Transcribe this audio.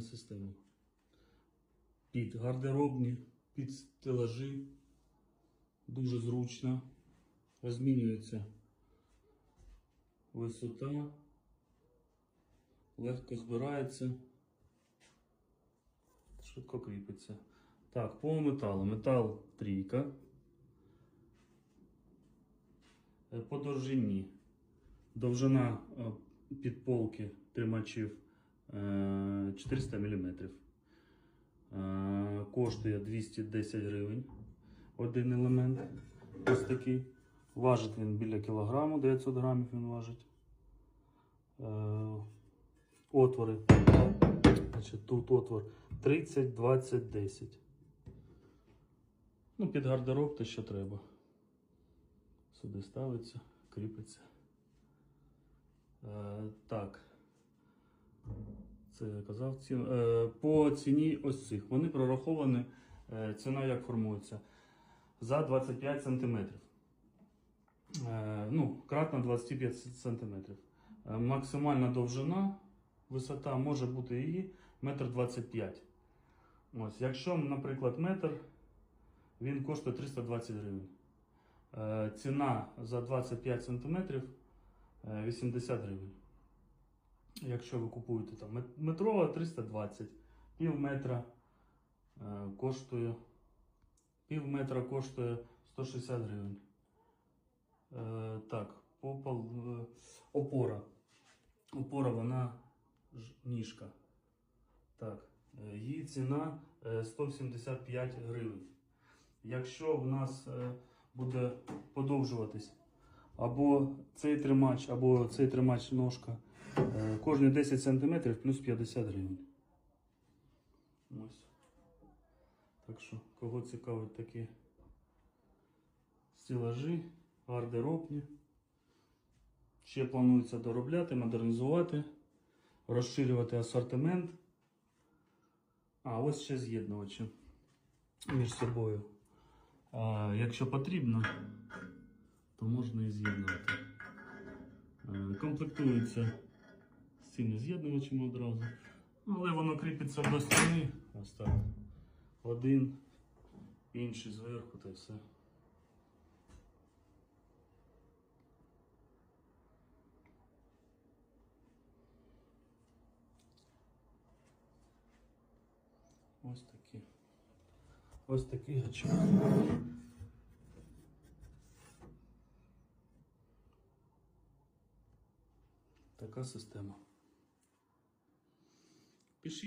система. Під гардеробні, під стелажі. Дуже зручно. Розмінюється висота. Легко збирається. Швидко кріпиться. Так, по металу. Метал трійка. Е, По довжині. Довжина е, підполки тримачів 400 мм. Е, Коштує 210 гривень. Один елемент. Ось такий. Важить він біля кілограму, 900 грамів він важить. Е, Отвори. Значить, тут отвор 30, 20, 10. Ну, під гардероб те, що треба. Сюди ставиться, кріпиться. Е, так. Це я казав ціну. Е, по ціні ось цих. Вони прораховані. Е, ціна як формується? За 25 см. Е, ну, кратно 25 см. Максимальна довжина, висота може бути її 1,25 м. Ось, якщо, наприклад, метр, він коштує 320 гривень. Ціна за 25 см 80 гривень. Якщо ви купуєте там мет- метрова 320, пів метра е, коштує пів метра коштує 160 гривень. Е, так, по, пол- е, опора. Опора вона ж- ніжка. Так, е, її ціна е, 175 гривень. Якщо в нас е, буде подовжуватись або цей тримач, або цей тримач ножка, кожні 10 см плюс 50 гривень. Ось. Так що, кого цікавить такі стелажі, гардеробні. Ще планується доробляти, модернізувати, розширювати асортимент. А, ось ще з'єднувачі між собою. А, якщо потрібно, то можна і з'єднувати. Е, Комплектується цими з'єднувачами одразу. Але воно кріпиться до стіни. Ось так. Один, інший зверху та й все. Ось такі. Ось такий гачок. Така система. Because